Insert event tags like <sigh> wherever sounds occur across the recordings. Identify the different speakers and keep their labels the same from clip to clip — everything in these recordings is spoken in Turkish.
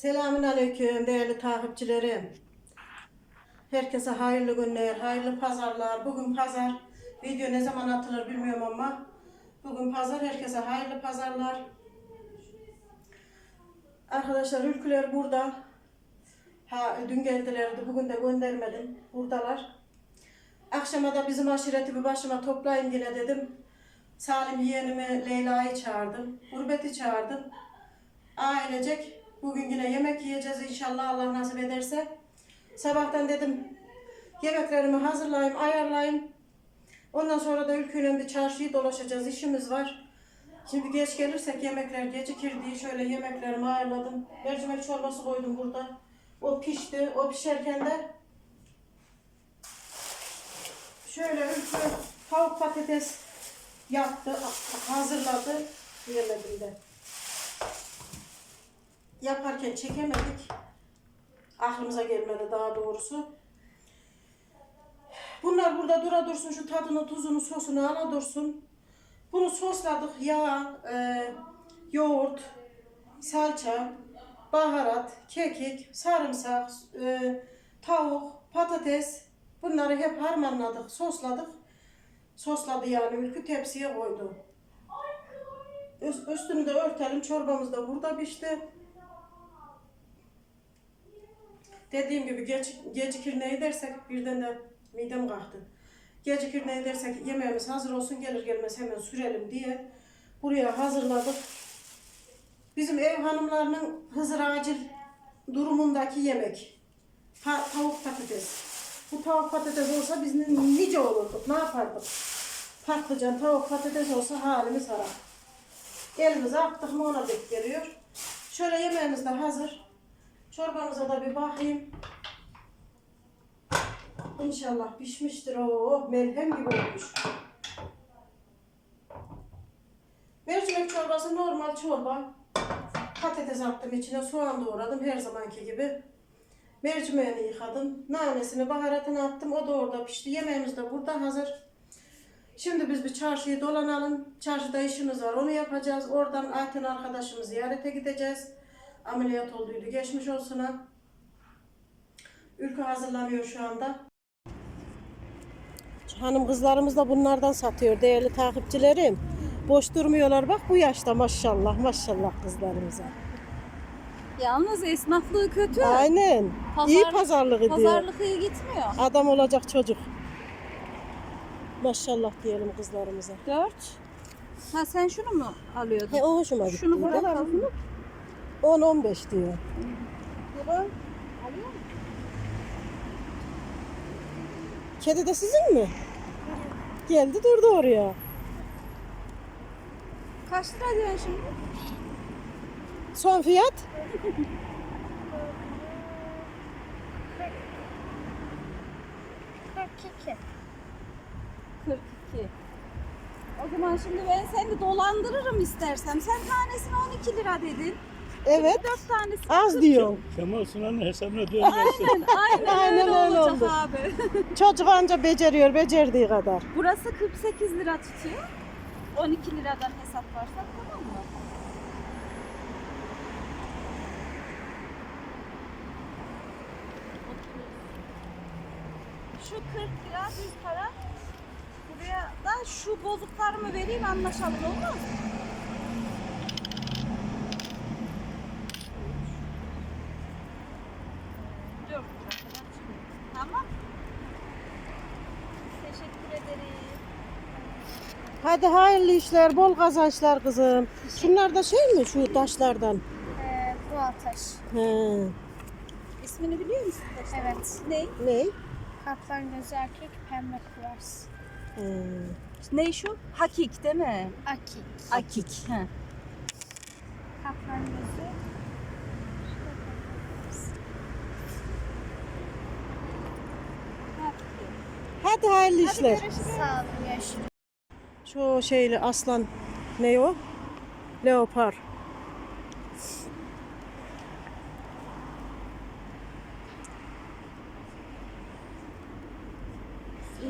Speaker 1: Selamün Aleyküm değerli takipçilerim. Herkese hayırlı günler, hayırlı pazarlar. Bugün pazar. Video ne zaman atılır bilmiyorum ama bugün pazar. Herkese hayırlı pazarlar. Arkadaşlar ülküler burada. Ha, dün geldilerdi, bugün de göndermedim. Buradalar. Akşama da bizim aşireti bir başıma toplayın yine dedim. Salim yeğenimi Leyla'yı çağırdım. Gurbeti çağırdım. Ailecek bugün yine yemek yiyeceğiz inşallah Allah nasip ederse. Sabahtan dedim yemeklerimi hazırlayayım, ayarlayayım. Ondan sonra da ülkeyle bir çarşıyı dolaşacağız, işimiz var. Şimdi geç gelirsek yemekler gecikir diye şöyle yemeklerimi ayarladım. Mercimek çorbası koydum burada. O pişti. O pişerken de şöyle ülke tavuk patates yaptı, hazırladı. Yemedim de yaparken çekemedik. Aklımıza gelmedi daha doğrusu. Bunlar burada dura dursun, şu tadını, tuzunu, sosunu ala dursun. Bunu sosladık. Yağ, e, yoğurt, salça, baharat, kekik, sarımsak, e, tavuk, patates. Bunları hep harmanladık, sosladık. Sosladı yani ülkü tepsiye koydu. Üst- Üstünü de örtelim. Çorbamız da burada pişti. Dediğim gibi geç, gecikir ne edersek birden de midem kalktı. Gecikir ne edersek yemeğimiz hazır olsun gelir gelmez hemen sürelim diye buraya hazırladık. Bizim ev hanımlarının Hızır acil durumundaki yemek. Ta- tavuk patates. Bu tavuk patates olsa biz nice olurduk, ne yapardık? Patlıcan, tavuk patates olsa halimiz harap. Elimize attık mı ona denk geliyor. Şöyle yemeğimiz de hazır. Çorbamıza da bir bakayım. İnşallah pişmiştir. Oo, melhem gibi olmuş. Mercimek çorbası normal çorba. Patates attım içine, soğan doğradım her zamanki gibi. Mercimeğini yıkadım. Nanesini, baharatını attım. O da orada pişti. Yemeğimiz de burada hazır. Şimdi biz bir çarşıyı dolanalım. Çarşıda işimiz var. Onu yapacağız. Oradan Ayten arkadaşımı ziyarete gideceğiz. Ameliyat olduydu. Geçmiş olsun ha. Ülke hazırlanıyor şu anda. Hanım kızlarımız da bunlardan satıyor değerli takipçilerim. Boş durmuyorlar bak bu yaşta maşallah maşallah kızlarımıza.
Speaker 2: Yalnız esnaflığı kötü.
Speaker 1: Aynen.
Speaker 2: Pazar-
Speaker 1: İyi pazarlık ediyor.
Speaker 2: Pazarlık iyi gitmiyor.
Speaker 1: Adam olacak çocuk. Maşallah diyelim kızlarımıza.
Speaker 2: Dört. Ha sen şunu mu alıyordun?
Speaker 1: He o hoşuma gitti.
Speaker 2: Şunu bırakalım.
Speaker 1: 10-15 diyor.
Speaker 2: Baba.
Speaker 1: Kedi de sizin mi? Geldi durdu oraya.
Speaker 2: Kaç lira diyorsun şimdi?
Speaker 1: Son fiyat?
Speaker 3: Hakiki.
Speaker 2: 42. O zaman şimdi ben seni dolandırırım istersem. Sen tanesine 12 lira dedin.
Speaker 1: Evet.
Speaker 2: 4 tanesi.
Speaker 1: Az diyor.
Speaker 4: Kemal Sunal'ın hesabına dönmesin.
Speaker 2: Aynen, aynen,
Speaker 1: Aynen
Speaker 2: öyle,
Speaker 1: öyle
Speaker 2: olacak
Speaker 1: oldu.
Speaker 2: abi. <laughs>
Speaker 1: Çocuk anca beceriyor becerdiği kadar.
Speaker 2: Burası 48 lira tutuyor. 12 liradan hesaplarsak tamam mı? Şu 40 lira düz para. Buraya da şu bozuklarımı vereyim anlaşalım olmaz mı? Dört lira kadar çıkıyor. Tamam. Teşekkür ederim.
Speaker 1: Hadi hayırlı işler, bol kazançlar kızım. Şunlar da şey mi şu taşlardan?
Speaker 3: Ee, doğal taş.
Speaker 1: He.
Speaker 2: İsmini biliyor musun?
Speaker 3: Evet.
Speaker 2: Ne?
Speaker 1: Ne?
Speaker 3: Kaplan gözü erkek pembe kuvars.
Speaker 1: He.
Speaker 2: Ne şu? Hakik değil mi?
Speaker 3: Akik.
Speaker 2: Akik. He.
Speaker 3: Kaplan gözü.
Speaker 1: Hadi hayırlı işler.
Speaker 3: Sağ olun. Görüşürüz.
Speaker 1: Şu şeyli aslan ne o? Leopar.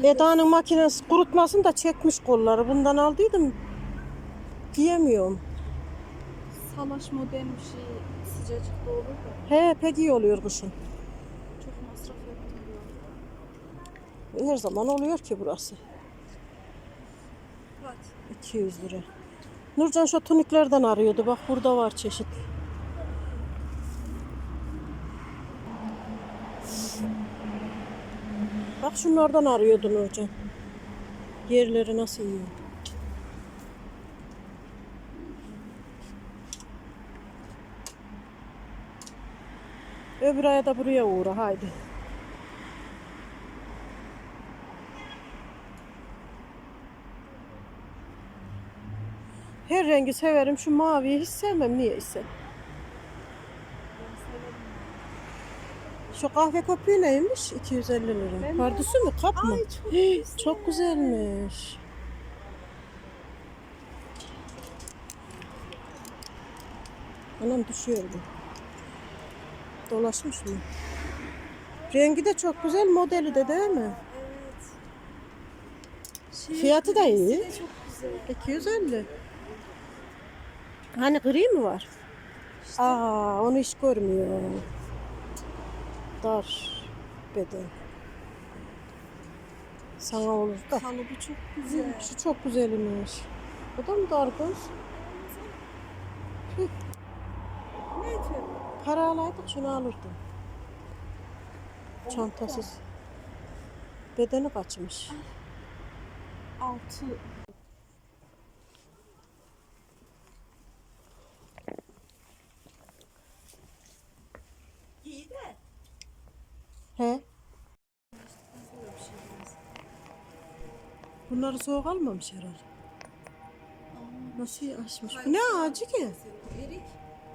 Speaker 1: Eda'nın makinesi kurutmasın da çekmiş kolları. Bundan aldıydım. Giyemiyorum.
Speaker 2: salaş modern bir şey sıcacık da olur da
Speaker 1: He pek iyi oluyor kışın.
Speaker 2: çok masraf ettiriyor.
Speaker 1: Her zaman oluyor ki burası.
Speaker 2: Hadi.
Speaker 1: 200 lira. Nurcan şu tuniklerden arıyordu. Bak burada var çeşit. Bak şunlardan arıyordu Nurcan. Yerleri nasıl iyi. Öbür aya da buraya uğra haydi. Rengi severim. Şu maviyi hiç sevmem niyeyse. Şu kahve köpüğü neymiş? 250 lira. Pardüsü mü? Kap mı?
Speaker 2: Ay çok güzel. <gasps>
Speaker 1: çok güzelmiş. Anam düşüyordu. Dolaşmış mı? Rengi de çok güzel, modeli de değil mi?
Speaker 2: Evet. Şey,
Speaker 1: Fiyatı da iyi.
Speaker 2: de çok güzel.
Speaker 1: 250. Hani gri mi var? Aa, onu hiç görmüyor. Dar beden. Sana olur da.
Speaker 2: Kalıbı çok güzel.
Speaker 1: Şu çok güzelmiş. Bu da mı dar kız?
Speaker 2: Ne diyor?
Speaker 1: Para alaydık şunu alırdım. Çantasız. Bedeni kaçmış.
Speaker 2: Altı. İyi de.
Speaker 1: He? Bunları soğuk almamış herhalde. Nasıl açmış? Bu ne ağacı ki?
Speaker 2: Erik.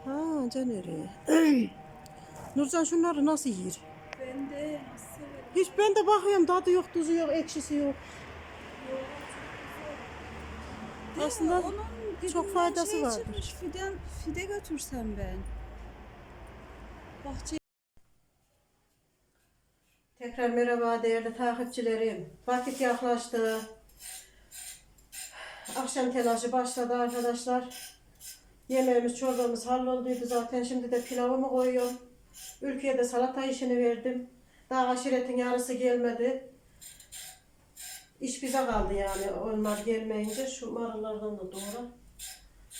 Speaker 1: Ha can eriği. <clears throat> Nurcan şunları nasıl yer?
Speaker 2: Ben de.
Speaker 1: Hiç ben de bakıyorum tadı yok, tuzu yok, ekşisi yok. Aslında
Speaker 2: Onun
Speaker 1: çok
Speaker 2: dibinden
Speaker 1: faydası
Speaker 2: şey
Speaker 1: vardır.
Speaker 2: çıkmış, Fide, fide götürsem ben. Bahçe
Speaker 1: Tekrar merhaba değerli takipçilerim. Vakit yaklaştı. Akşam telaşı başladı arkadaşlar. Yemeğimiz, çorbamız hallolduydu zaten. Şimdi de pilavımı koyuyorum. Ülkeye de salata işini verdim. Daha aşiretin yarısı gelmedi. İş bize kaldı yani onlar gelmeyince. Şu marullardan da doğru.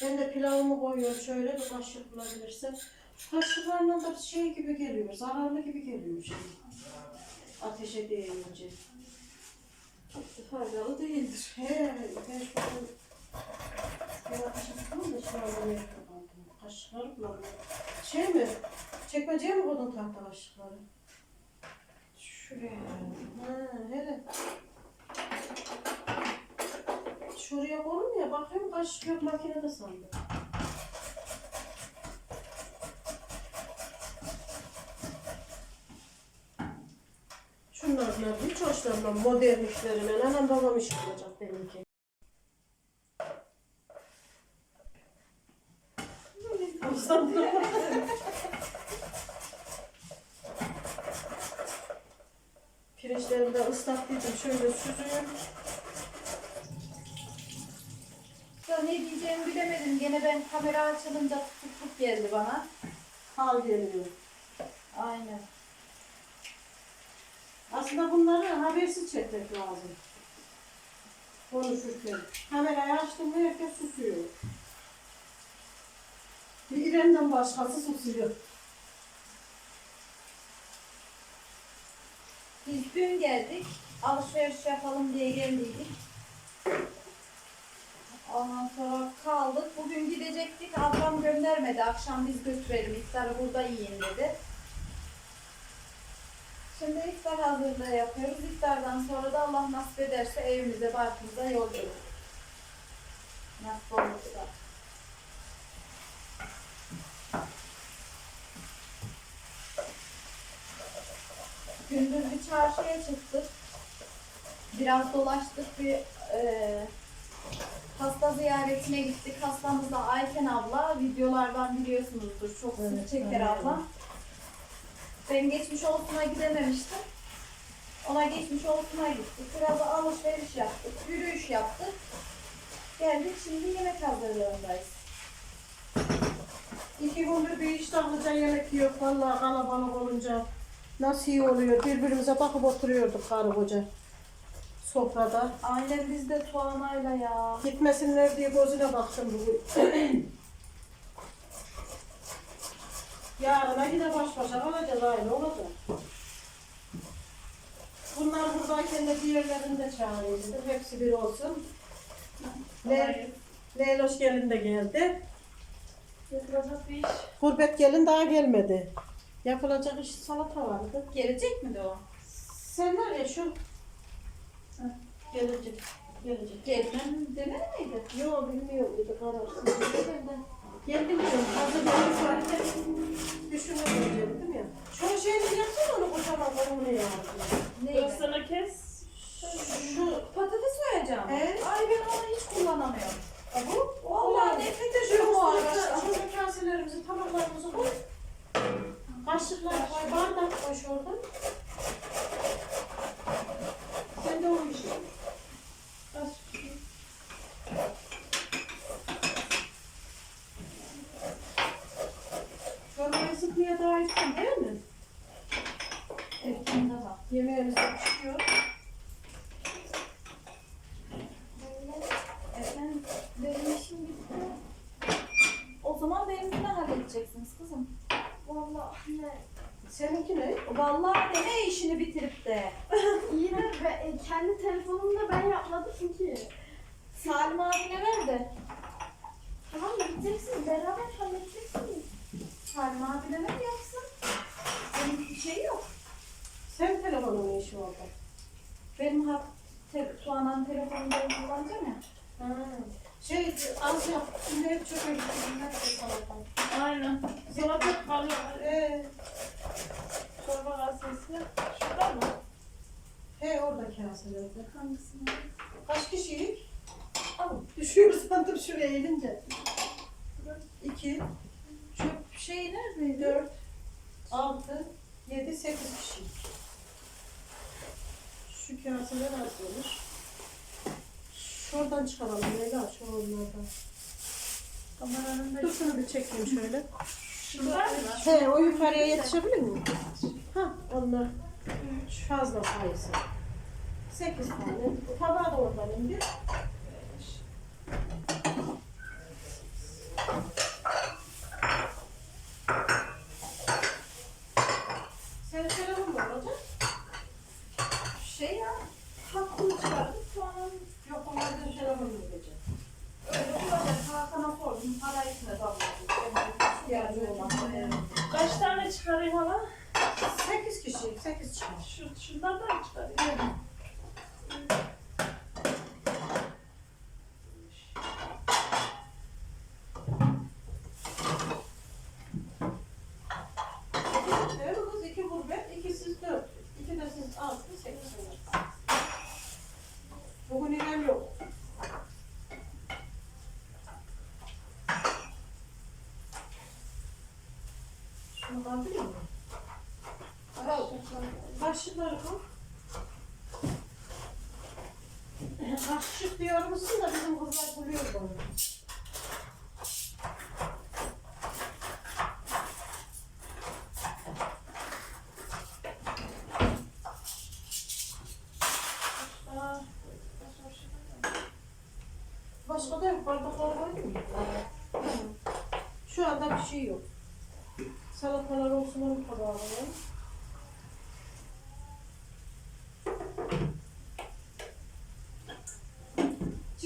Speaker 1: Ben de pilavımı koyuyorum şöyle bir kaşık bulabilirsem. Şu kaşıklarla da şey gibi geliyor, zararlı gibi geliyor şimdi ateşe değince.
Speaker 2: Faydalı değildir.
Speaker 1: He, ben şu an tutamam da şu anda nerede kaldım? Kaşıkları bulamıyorum. Şey mi? Çekmeceye mi koydun tahta kaşıkları? Şuraya. Ha, hele. Şuraya koydum ya, bakıyorum kaşık yok makinede sandım. Şunlardan hiç hoşlanmam modern işlerinden. Anam babam iş yapacak benimki. <laughs> Pirinçlerimi de ıslattıydım. Şöyle süzüyorum.
Speaker 2: Ya ne diyeceğimi bilemedim. Gene ben kamera açılınca tutukluk geldi bana.
Speaker 1: Hal geliyor.
Speaker 2: Aynen.
Speaker 1: Aslında bunları habersiz çekmek lazım. Konuşurken. Kamerayı açtım mı herkes susuyor. Bir İrem'den başkası susuyor.
Speaker 2: Biz dün geldik. Alışveriş yapalım diye geldiydik. Ondan sonra kaldık. Bugün gidecektik. Ablam göndermedi. Akşam biz götürelim. İftarı burada yiyin dedi. Şimdi iftar hazırlığı yapıyoruz. İftardan sonra da Allah nasip ederse evimize, barkımıza yolluyoruz. Nasip olursa. Gündüz bir çarşıya çıktık. Biraz dolaştık. Bir e, hasta ziyaretine gittik. Hastamız da Ayten abla. Videolardan biliyorsunuzdur. Çok sık
Speaker 1: Evet,
Speaker 2: çeker
Speaker 1: evet.
Speaker 2: abla. Ben geçmiş olsuna gidememiştim. Ona geçmiş olsuna gittik. Biraz da alışveriş yaptık. Yürüyüş yaptık. Geldik şimdi yemek hazırlığındayız.
Speaker 1: İki gündür bir iştahlıca yemek yok. Vallahi kalabalık olunca nasıl iyi oluyor. Birbirimize bakıp oturuyorduk karı koca. Sofrada.
Speaker 2: Aynen biz de Tuana'yla ya.
Speaker 1: Gitmesinler diye gözüne baktım bugün. Yarına yine baş başa kalacağız aynı olacak. Bunlar buradayken de diğerlerini de çağırayım dedim. Hepsi bir olsun. Le Leyloş gelin de geldi.
Speaker 2: Yapılacak bir iş.
Speaker 1: Gurbet gelin daha gelmedi. Yapılacak iş salata vardı.
Speaker 2: Gelecek mi de o?
Speaker 1: Sen var ya şu. Gelecek. Gelecek.
Speaker 2: Gelmem demedi miydi?
Speaker 1: Yok bilmiyorum dedi kararsız. Geldim diyorum. Fazla gelmiş varken düşünmedim dedim ya. Şu şeyini yapsana onu kocaman onu ya.
Speaker 2: Neydi?
Speaker 5: Sana kes.
Speaker 1: Şu
Speaker 2: Patates soyacağım. Ay ben onu hiç kullanamıyorum.
Speaker 1: bu.
Speaker 2: Vallahi nefret ediyorum o
Speaker 1: bu
Speaker 2: araçtan.
Speaker 1: Şu kaselerimizi, tabaklarımızı koy. Kaşıklar koy, bardak koy şuradan. Sen de o işi. Çorbayı sıkmaya daha istiyorsun değil mi?
Speaker 2: Evet, kimde var?
Speaker 1: Yemeğimiz de pişiyor.
Speaker 2: Efendim, benim işim bitti. O zaman benimkini halledeceksiniz kızım.
Speaker 3: Vallahi anne.
Speaker 1: Seninki ne?
Speaker 2: Vallahi de ne işini bitirip de.
Speaker 3: Yine be, e, kendi telefonumla ben yapmadım ki.
Speaker 2: Salim abine ver de.
Speaker 3: Tamam gideceksiniz beraber halledeceksiniz.
Speaker 2: Ver yapsın. Benim bir şey yok.
Speaker 1: Sen telefonun ne işi oldu?
Speaker 2: Benim hat te, Tuana'nın telefonunu ben kullanacağım ya.
Speaker 1: Ha. Şey az yap. Şimdi hep çöpe gitti. Hep de salata.
Speaker 5: Aynen. Salata kalıyor.
Speaker 1: Ee,
Speaker 5: Çorba kasesi. Şurada mı?
Speaker 1: he orada kaselerde.
Speaker 2: Hangisini?
Speaker 1: Kaç kişilik? Al. Düşüyor sandım şuraya elince. İki,
Speaker 2: Şeyi neredeydi?
Speaker 1: dört, altı, yedi, sekiz kişi. Şu kaseler az olur. Şuradan çıkaralım Leyla, şu onlardan.
Speaker 2: Kameranın
Speaker 1: Dur şunu bir çekeyim şöyle.
Speaker 5: Şurada mı?
Speaker 1: He, o yukarıya yetişebilir mi? Ha, onlar üç fazla sayısı. Sekiz tane. Tabağı da oradan indir. Senin telefonun mu olacak?
Speaker 2: şey ya. Hakkını çıkardık. Tuana'nın
Speaker 1: Yok, onlardan telefonun olacak.
Speaker 2: öyle olacak. Hakan'a sordum. Para etmez ablacığım. Benim ihtiyacı olan.
Speaker 5: Kaç tane çıkarayım hala?
Speaker 1: Sekiz kişi, sekiz çıkar.
Speaker 5: Şu, şundan da mı çıkarayım?
Speaker 1: Evet kız, iki gurbet, iki siz dört. İki de siz altı, sekiz olur. Bugün İrem yok. Şundan değil mi? Al. Kaşıkları koy. Kaşık diyor musun da bizim kızlar buluyor bunu.
Speaker 5: Aa,
Speaker 1: Başka da yok. Bardaklar var mı? Şu anda bir şey yok. Salatalar olsun onu tabağa alalım.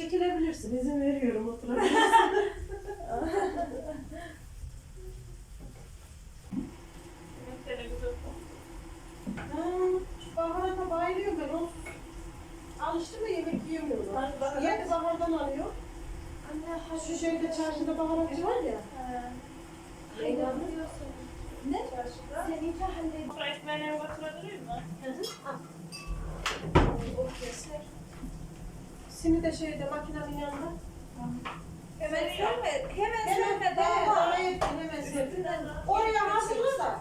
Speaker 1: Çekilebilirsin. izin veriyorum oturabilirsin. baharata bayılıyorum ben. O alıştım da yemek yiyemiyorum. Yer bahardan alıyor.
Speaker 2: Anne
Speaker 1: Şu şeyde çarşıda baharatçı var ya.
Speaker 2: Leyla Ne?
Speaker 5: Çarşıda.
Speaker 2: Seninki halledin.
Speaker 5: Sonra ekmeğini götürebilir mi?
Speaker 1: O keser. Simi de şeyde makinenin yanında.
Speaker 2: Hemen serme. Hemen
Speaker 1: Hemen
Speaker 2: serme.
Speaker 1: daha
Speaker 2: var.
Speaker 1: hemen serpil. Oraya hazırla da.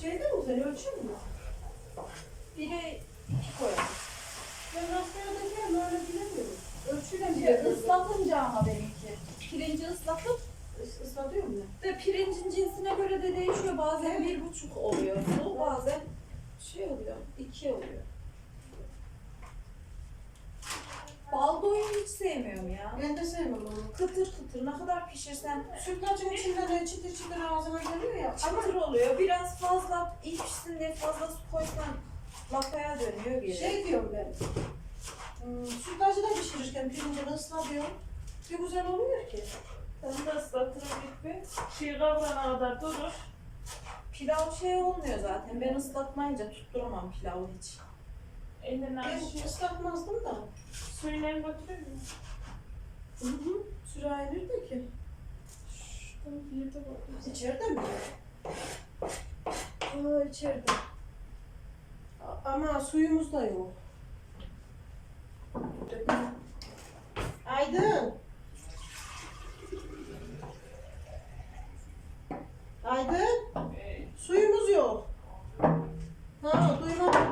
Speaker 1: Şeyde mi sen ölçüyor musun?
Speaker 2: Biri iki koyalım.
Speaker 1: Ben rastgele dedim öyle bilemiyorum. Ölçüyle mi
Speaker 2: Şey,
Speaker 1: yapıyorsun?
Speaker 2: Islatınca ama benimki. Pirinci ıslatıp
Speaker 1: Islatıyor mu?
Speaker 2: de pirincin cinsine göre de değişiyor. Bazen bir buçuk oluyor su, bazen şey oluyor, iki oluyor. Baldoyu hiç sevmiyorum ya.
Speaker 1: Ben de sevmem onu.
Speaker 2: Kıtır kıtır ne kadar pişirsen
Speaker 1: Sütlacın içinden öyle çıtır çıtır ağzına geliyor ya.
Speaker 2: Çıtır oluyor. Biraz fazla iyi pişsin diye fazla su koysan lapaya dönüyor geri.
Speaker 1: şey diyorum ben. Hmm, sütlacı da pişirirken pirincini ıslatıyor. Bir güzel oluyor ki.
Speaker 5: Ben de ıslatırım bir. Çiğ kavrana kadar durur.
Speaker 2: Pilav şey olmuyor zaten. Ben ıslatmayınca tutturamam pilavı hiç.
Speaker 5: Elinden
Speaker 1: Ben
Speaker 5: aşıyor.
Speaker 1: ıslatmazdım da.
Speaker 5: Suyunu götürür mü?
Speaker 1: Hı hı. Sürahi nerede ki?
Speaker 5: Şuradan bir yerde bakıyoruz.
Speaker 1: İçeride mi?
Speaker 2: Aa içeride.
Speaker 1: A- Ama suyumuz da yok. Aydın. Aydın. Suyumuz yok. Ha duymadım.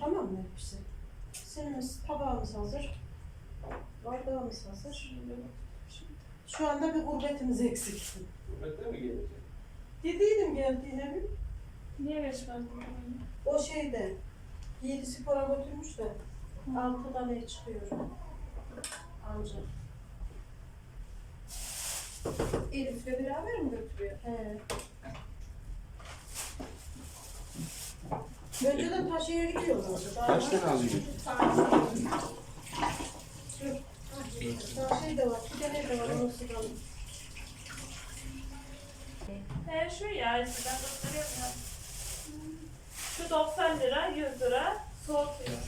Speaker 1: Tamam mı hepsi? Senin tabağımız hazır. Bardağımız hazır. Şu anda bir gurbetimiz eksik.
Speaker 6: Gurbette mi gelecek?
Speaker 1: Dediydim geldiğine bir.
Speaker 5: Niye bu?
Speaker 1: O şeyde Yiğit'i spora götürmüş de altıda ne çıkıyor anca.
Speaker 2: Elif'le beraber mi götürüyor?
Speaker 1: He. Önceden taşıya gidiyorlardı.
Speaker 6: Kaç tane?
Speaker 1: Daha şey de var, bir tane de var, onu sıkalım.
Speaker 5: He şu ya eskiden gösteriyorum ya. Şu 90 lira, 100 lira soğutuyor.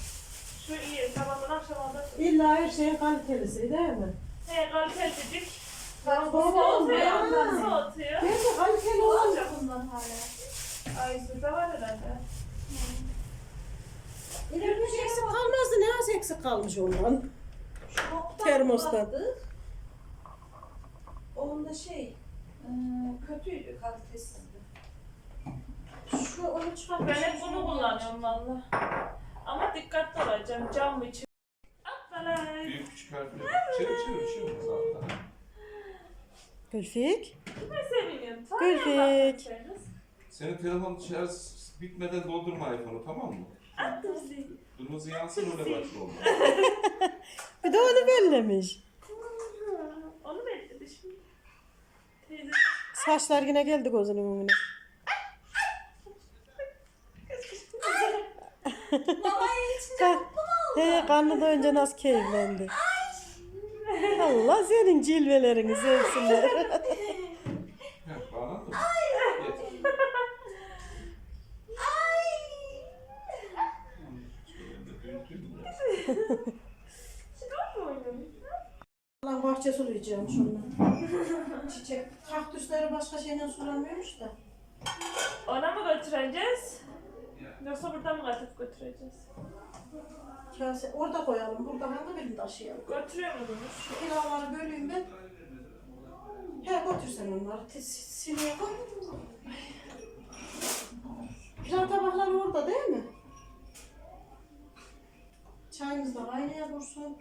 Speaker 5: Şu iyi, sabahtan akşama da
Speaker 1: İlla her şeyin kalitelisi değil mi?
Speaker 5: He kalitecik.
Speaker 1: Baba,
Speaker 5: Soğutuyor,
Speaker 1: ya.
Speaker 5: soğutuyor.
Speaker 1: Ben de kaliteli olacak.
Speaker 5: bundan hala? Ay sizde var herhalde.
Speaker 1: İleride bir şey eksik kalmazdı, ne az eksik kalmış ondan. Termostan.
Speaker 2: baktık. Onda şey, ıı, kötüydü, kalitesizdi.
Speaker 1: Şu onu çıkartmış.
Speaker 5: Ben hep bunu kullanıyorum valla. Ama dikkatli olacağım. Cam içi. Hoppala.
Speaker 6: Büyük küçük harfler. Çevir çevir şey zaten.
Speaker 1: Gülfik.
Speaker 5: Ne?
Speaker 1: Gülfik.
Speaker 6: Senin telefon şarj bitmeden doldurma iPhone'u tamam mı?
Speaker 5: Attım sizi.
Speaker 6: Kırmızı yansın öyle başla olma. <laughs>
Speaker 1: Bir de onu bellemiş.
Speaker 5: Onu bekledi şimdi. Teyze.
Speaker 1: Saçlar yine geldi gözünün önüne.
Speaker 2: Mamayı içince
Speaker 1: Ka- He, karnı doyunca nasıl keyiflendi. Allah senin cilvelerini sevsinler. <laughs>
Speaker 6: Heh, bağlandın mı? Yeter. Şöyle de büyüteyim biraz.
Speaker 5: Çıkar mı oynadın?
Speaker 1: Allah sulayacağım şundan. <laughs> Çiçek. Kaktüsleri başka şeyle sulamıyormuş da.
Speaker 5: Ona mı götüreceğiz? Yoksa burada mı katıp götüreceğiz?
Speaker 1: Kase orada koyalım. Burada hangi birini taşıyalım?
Speaker 5: Götürüyor musunuz?
Speaker 1: Şu pilavları böleyim ben. He götürsen onları. Te- Sineye koy. Pilav tabakları orada değil mi? Çayımız da kaynaya dursun.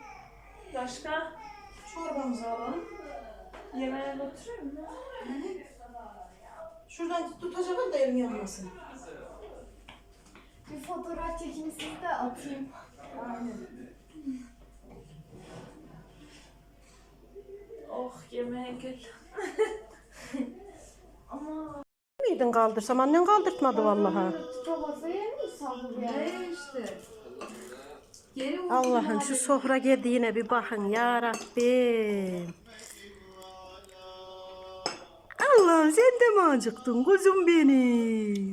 Speaker 5: Başka?
Speaker 1: Çorbamızı alalım.
Speaker 5: Yemeğe götürüyor mu?
Speaker 1: Şuradan tutacağım da elim yanmasın.
Speaker 3: Bir fotoğraf çekimi size de atayım.
Speaker 5: Oh yemeğe gel. <laughs>
Speaker 3: Ama
Speaker 1: Miydin kaldırsam? Annen kaldırtmadı vallahi.
Speaker 3: babası yer mi sahur yani?
Speaker 2: ne işte. Geri
Speaker 1: Allah'ım şu sofra yediğine bir bakın ya Rabbim. Allah'ım sen de mi acıktın kuzum benim?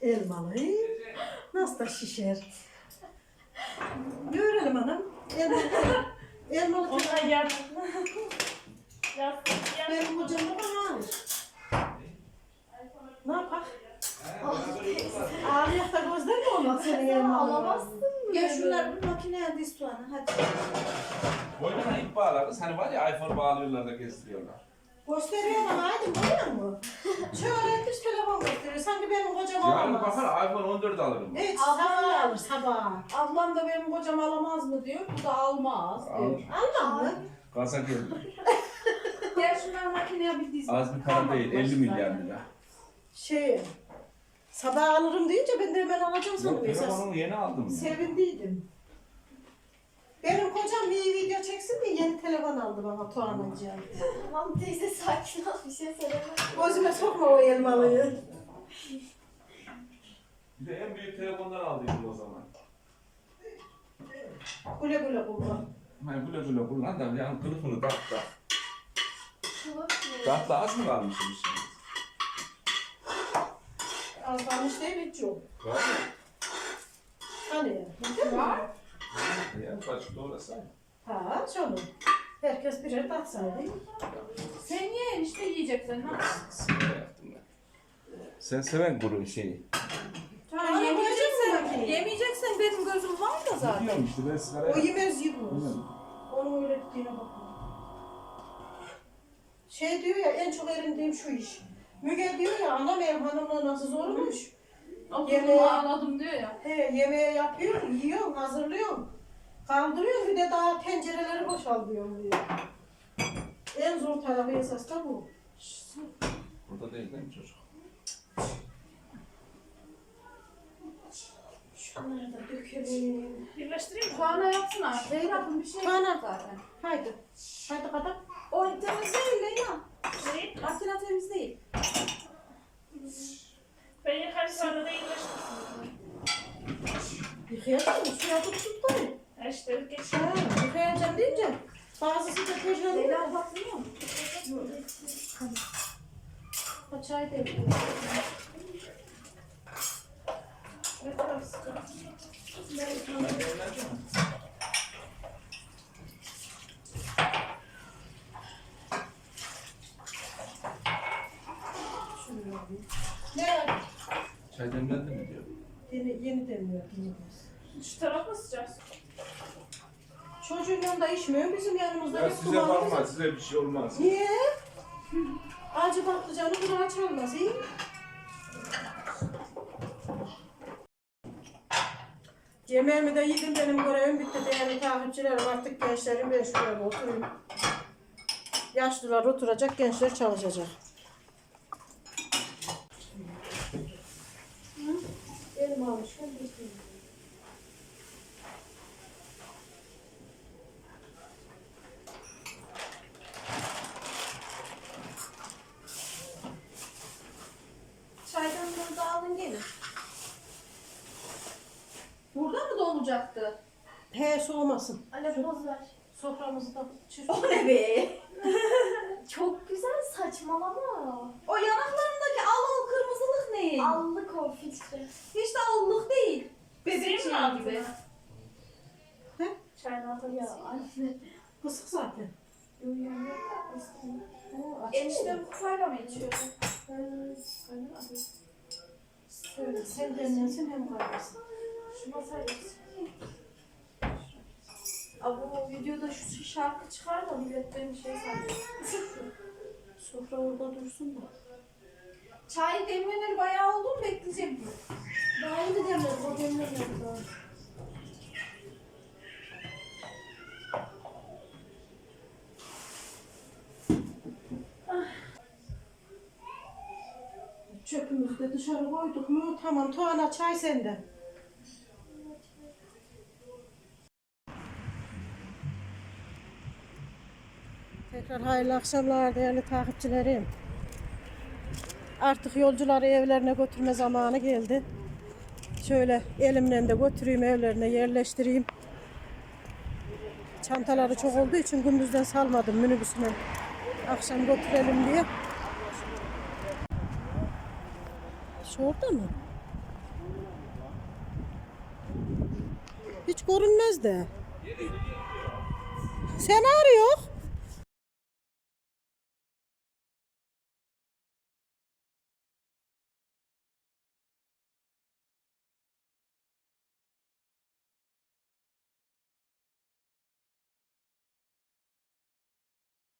Speaker 1: Elmalı. Nasıl da şişer. Görelim hanım. Elmalı. Elmalı.
Speaker 5: Ona yar.
Speaker 1: Benim hocam da bana alır. Ne yapak? Ağrıyak da gözden mi ona? Al seni yerine
Speaker 2: Alamazsın mı?
Speaker 7: Gel şunları bir makineye diz soğanı hadi.
Speaker 6: Boynuna ip bağlarız. Hani var ya iPhone bağlıyorlar da gezdiriyorlar.
Speaker 1: Gösteriyor ama haydi görüyor musun? <laughs> Şöyle etmiş telefon gösteriyor. Sanki benim kocam alamaz.
Speaker 6: bakar iPhone 14 alırım.
Speaker 1: Evet sabah alır sabah.
Speaker 2: Ablam da benim kocam alamaz mı diyor. Bu da almaz diyor.
Speaker 1: Almam mı?
Speaker 6: Gaza geldi.
Speaker 2: Gel şunları makineye bir diz.
Speaker 6: Az bir para değil. 50 milyar lira.
Speaker 1: Şey, sabah alırım deyince ben de hemen alacağım
Speaker 6: Yok
Speaker 1: sandım esas.
Speaker 6: telefonu yeni aldım ya.
Speaker 1: Sevindiydim. Benim kocam bir video çeksin diye yeni telefon aldı bana Tuğan'cığım.
Speaker 3: Tamam teyze sakin ol bir şey söyleme.
Speaker 1: Gözüme sokma o elmalıyı.
Speaker 6: Bir de en büyük telefondan aldıydım o zaman.
Speaker 1: Güle güle kullan.
Speaker 6: Hani güle güle kullan da yani kılıfını tak tak.
Speaker 3: Kılıf
Speaker 6: da az mı kalmışım şimdi?
Speaker 1: Az kalmış değil hiç yok.
Speaker 6: Var mı?
Speaker 1: Hani?
Speaker 2: Var.
Speaker 6: Ya kaçık doğrasaydı.
Speaker 1: Ha canım. Herkes birer tatsaydı.
Speaker 2: Sen ye işte yiyeceksin. Ha?
Speaker 6: Ben. Sen seven kuru şeyi.
Speaker 2: Tamam
Speaker 1: Bana
Speaker 2: yemeyeceksen,
Speaker 1: koyacak mısın?
Speaker 2: yemeyeceksen benim da zaten.
Speaker 6: Biliyorum işte ben sigara
Speaker 1: O yemez yemez.
Speaker 6: Bilmiyorum.
Speaker 1: Onun öğrettiğine bakma. Şey diyor ya en çok erindiğim şu iş. Müge diyor ya anam ev hanımla nasıl zormuş.
Speaker 2: Oturdum
Speaker 1: Yemeğe-
Speaker 2: ağladım diyor ya.
Speaker 1: He yemeği yapıyor, yiyor, hazırlıyor. Kaldırıyor bir de daha tencereleri boşaltıyor diyor. En zor tarafı esas da bu.
Speaker 6: Burada değil değil mi çocuk?
Speaker 1: Şunları da dökelim.
Speaker 5: Birleştireyim mi?
Speaker 2: Tuana yapsın artık. Zeynep'in bir şey
Speaker 1: Tuana.
Speaker 2: yok zaten.
Speaker 1: Haydi. Haydi kadar.
Speaker 2: O temiz değil Leyla.
Speaker 5: Neyi?
Speaker 2: Makine temiz değil.
Speaker 5: Ben yıkayım sonra da iyileştirsin.
Speaker 1: Yıkayacak mı? Suya tuttuk da.
Speaker 5: Ha işte geç.
Speaker 1: Ha, yıkayacağım deyince bazısı da tecrübe
Speaker 2: Leyla bakmıyor mu?
Speaker 1: Ha, çay değil.
Speaker 5: Ne kadar sıcak.
Speaker 1: Ne?
Speaker 6: Çay demlendi mi diyor.
Speaker 1: Yeni, yeni demliyor. Yeni.
Speaker 5: Şu taraf mı sıcak?
Speaker 1: Çocuğun yanında içmiyor. Bizim yanımızda
Speaker 6: Ya
Speaker 1: hep
Speaker 6: size
Speaker 1: kulağımız-
Speaker 6: bakma size bir şey olmaz.
Speaker 1: Niye? Acı patlıcanı bunu açılmaz iyi. Yemeğimi de yedim benim görevim bitti değerli takipçilerim artık gençlerim ben şuraya oturayım. Yaşlılar oturacak gençler çalışacak. Elim almışken bekliyorum.
Speaker 2: Çaydanlığı da alın gelin. Donacaktı?
Speaker 1: He soğumasın.
Speaker 3: Anne poz ver.
Speaker 1: Soframızı da çift.
Speaker 2: O ne be? <laughs>
Speaker 3: Çok güzel saçmalama.
Speaker 2: O yanaklarındaki al o kırmızılık ne?
Speaker 3: Allık o filtre.
Speaker 2: Hiç de allık değil. Şeyi
Speaker 5: mi aldın?
Speaker 2: gibi.
Speaker 5: Çayın altına
Speaker 3: Ya anne.
Speaker 1: Kısık zaten.
Speaker 2: Enişte bu kupayla mı içiyor?
Speaker 1: Söyle, Hem demlensin hem kaynasın.
Speaker 2: Şu masaya Abi o videoda şu şarkı çıkar da millet beni şey sanıyor.
Speaker 1: Sofra orada dursun da.
Speaker 2: Çay demlenir bayağı oldu mu bekleyeceğim.
Speaker 1: Daha yeni demledim, o demlemedi daha. Çöpümüzü de dışarı koyduk mu? Tamam, Tuana çay sende. Tekrar hayırlı akşamlar değerli takipçilerim. Artık yolcuları evlerine götürme zamanı geldi. Şöyle elimle de götüreyim evlerine yerleştireyim. Çantaları çok olduğu için gündüzden salmadım minibüsüne. Akşam götürelim diye. Şu orada mı? Hiç görünmez de. Sen arıyor.